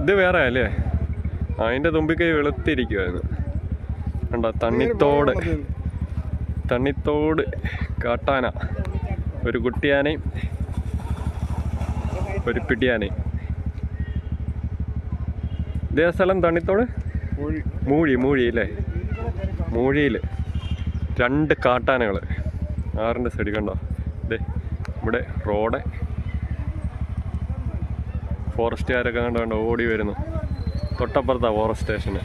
ഇത് വേറെ. അല്ലേ. അതിന്റെ തുമ്പിക്കൈ വെളുത്തിരിക്കുവായിരുന്നു. കണ്ട തണ്ണിത്തോട്. തണ്ണിത്തോട് കാട്ടാന. ഒരു കുട്ടിയാനയും ഒരു പിടിയാനയും ഇതേ സ്ഥലം തണ്ണിത്തോട്? മൂഴി. മൂഴി അല്ലേ? മൂഴിയിൽ രണ്ട് കാട്ടാനകൾ ആറിന്റെ സൈഡിൽ കണ്ടോ? ഇതേ ഇവിടെ റോഡ്. ഫോറസ്റ്റുകാരൊക്കെ കണ്ടോ കണ്ട് ഓടി വരുന്നു. തൊട്ടപ്പുറത്താണ് ഫോറസ്റ്റ് സ്റ്റേഷന്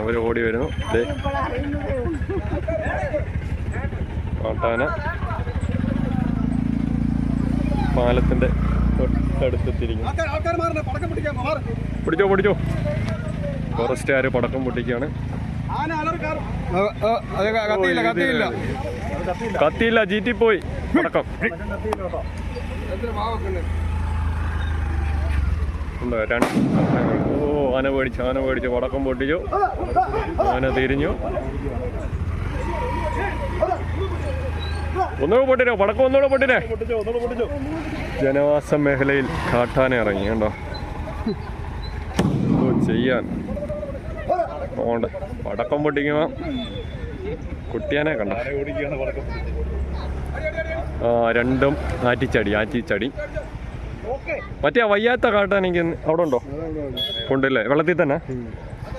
അവർ ഓടി വരുന്നു. ഓട്ടാന കാട്ടാന പാലത്തിന്റെ തൊട്ടടുത്തെത്തിരിക്കുന്നു പിടിച്ചോ പിടിച്ചോ. ഫോറസ്റ്റുകാർ പടക്കം പൊട്ടിക്കുകയാണ്. കത്തിയില്ല ജീറ്റി പോയി പടക്കം. ഉണ്ടോ? രണ്ട് ഓ ആന പേടിച്ചു ആന പേടിച്ചു. വടക്കം പൊട്ടിച്ചു. ആന തിരിഞ്ഞു. ഒന്നുകൂടെ പൊട്ടിരോ പടക്കം ഒന്നുകൂടെ പൊട്ടിച്ചോ ജനവാസ മേഖലയിൽ കാട്ടാന ഇറങ്ങി കണ്ടോ? ഓ ചെയ്യാൻ. ഓണ്ട്. പടക്കം പൊട്ടിക്കുമ്പോ കുട്ടിയാനെ കണ്ട. ആ രണ്ടും ആറ്റിച്ചടി ആറ്റിച്ചടി. മറ്റേ വയ്യാത്ത കാട്ടാൻ എനിക്ക് അവിടെ ഉണ്ടോ? ഉണ്ടല്ലേ? വെള്ളത്തിൽ തന്നെ?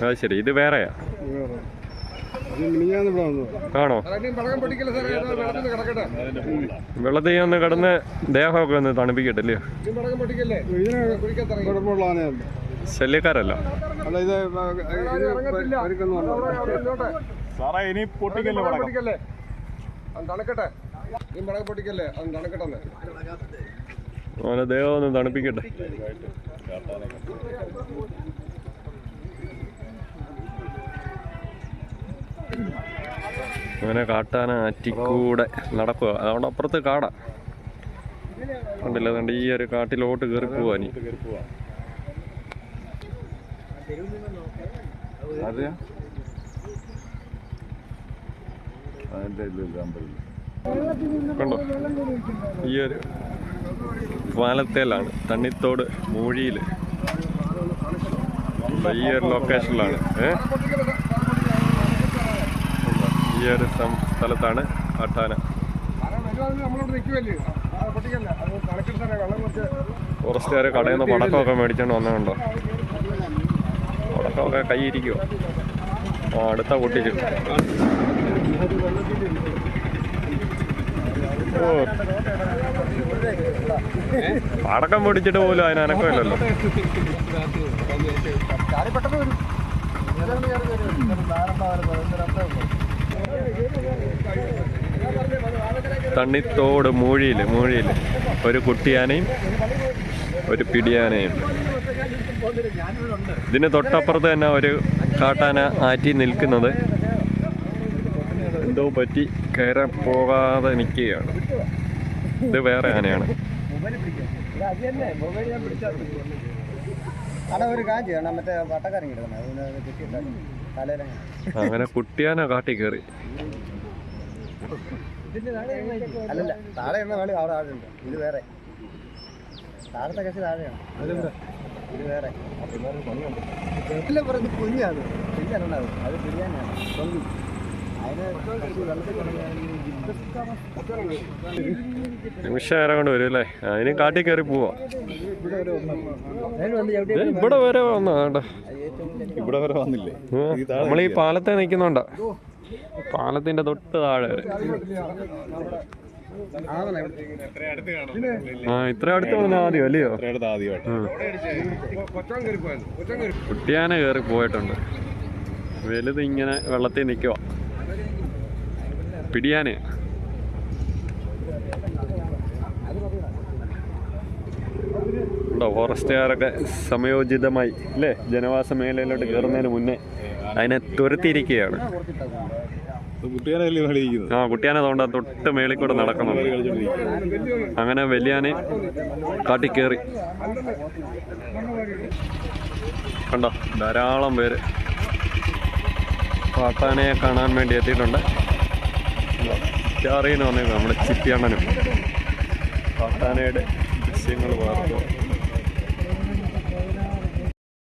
അത് ശരി. ഇത് വേറെയാ? ആണോ? വെള്ളത്തിൽ ഒന്ന് കിടന്ന് ദേഹമൊക്കെ ഒന്ന് തണുപ്പിക്കട്ടല്ലേ ശല്യക്കാരല്ല. അല്ല ഇത് സാറേ ഇനി പൊട്ടിക്കല്ലേ തണുക്കട്ടെ. പൊട്ടിക്കല്ലേ? അത് തണുക്കട്ടെ അവനെ ദേഹം ഒന്ന് തണുപ്പിക്കട്ടെ. അങ്ങനെ കാട്ടാന അറ്റിക്കൂടെ നടക്കുക. അതുകൊണ്ട് അപ്പുറത്ത് കാടാ. കണ്ടില്ല? അതുകൊണ്ട് ഈ ഒരു കാട്ടിലോട്ട് കയറി പോവാ നീ കണ്ടോ? ഈ ഒരു പാലത്തേലാണ് തണ്ണിത്തോട് മൂഴിയിൽ ഈ ഒരു ലൊക്കേഷനിലാണ് ഈ ഒരു സ്ഥലത്താണ് കാട്ടാന ഫോറസ്റ്റുകാര് കടയിൽ നിന്ന് പടക്കമൊക്കെ മേടിച്ചോണ്ട് വന്നതുണ്ടോ? പടക്കമൊക്കെ കൈയിരിക്കുമോ ആ അടുത്ത പൊട്ടിച്ചു പടക്കം പൊടിച്ചിട്ട് പോലും അതിന് അനക്കമില്ലല്ലോ. തണ്ണിത്തോട് മൂഴിയിൽ മൂഴിയിൽ ഒരു കുട്ടിയാനയും ഒരു പിടിയാനയും. ഇതിന് തൊട്ടപ്പുറത്ത് തന്നെ ഒരു കാട്ടാന ആറ്റി നിൽക്കുന്നത് എന്തോ പറ്റി? കയറാൻ പോകാതെ നിൽക്കുകയാണ് ഇത് വേറെ ആനയാണ്. അങ്ങനെ കുട്ടിയാന കാട്ടി കയറി. അല്ലല്ല താഴെ എണ്ണ വേണ്ടി അവിടെ ആളുണ്ട് ഇത് വേറെ. താഴത്തെ കശി താഴെയാണ്. ഇത് വേറെ. കുഞ്ഞാണ് കുഞ്ഞാണ് അത് ബിരിയാണിയാണ് തൊണ്ടി അതിന് കുറച്ച് വെള്ളത്തിൽ നിമിഷം നേരം കൊണ്ട് വരും അല്ലേ? അതിന് കാട്ടി കയറി പോവാ. ഇവിടെ വരെ വന്ന കേട്ടോ ഇവിടെ വരെ വന്നില്ലേ? നമ്മൾ ഈ പാലത്തെ നിൽക്കുന്നുണ്ട? പാലത്തിന്റെ തൊട്ട് താഴെ. വരെ ആ ഇത്ര അടുത്ത് വന്ന ആദ്യം അല്ലയോ? കുട്ടിയാന കയറി പോയിട്ടുണ്ട്. വലുത് ഇങ്ങനെ വെള്ളത്തിൽ നിൽക്കുക പിടിയാന്. ഫോറസ്റ്റുകാരൊക്കെ സമയോചിതമായി അല്ലേ? ജനവാസ മേഖലയിലോട്ട് കയറുന്നതിന് മുന്നേ അതിനെ തുരത്തിയിരിക്കുകയാണ്. ആ കുട്ടിയാനെ തോണ്ട തൊട്ട് മേളിൽ കൂടെ നടക്കുന്നുണ്ട് അങ്ങനെ വലിയാനെ കാട്ടി കയറി കണ്ടോ ധാരാളം പേര്. കാട്ടാനയെ കാണാൻ വേണ്ടി എത്തിയിട്ടുണ്ട്. സ്റ്റാറിന്ന് പറഞ്ഞത് നമ്മുടെ ചിറ്റിയണ്ണനും കാട്ടാനയുടെ ദൃശ്യങ്ങൾ വാർത്തോ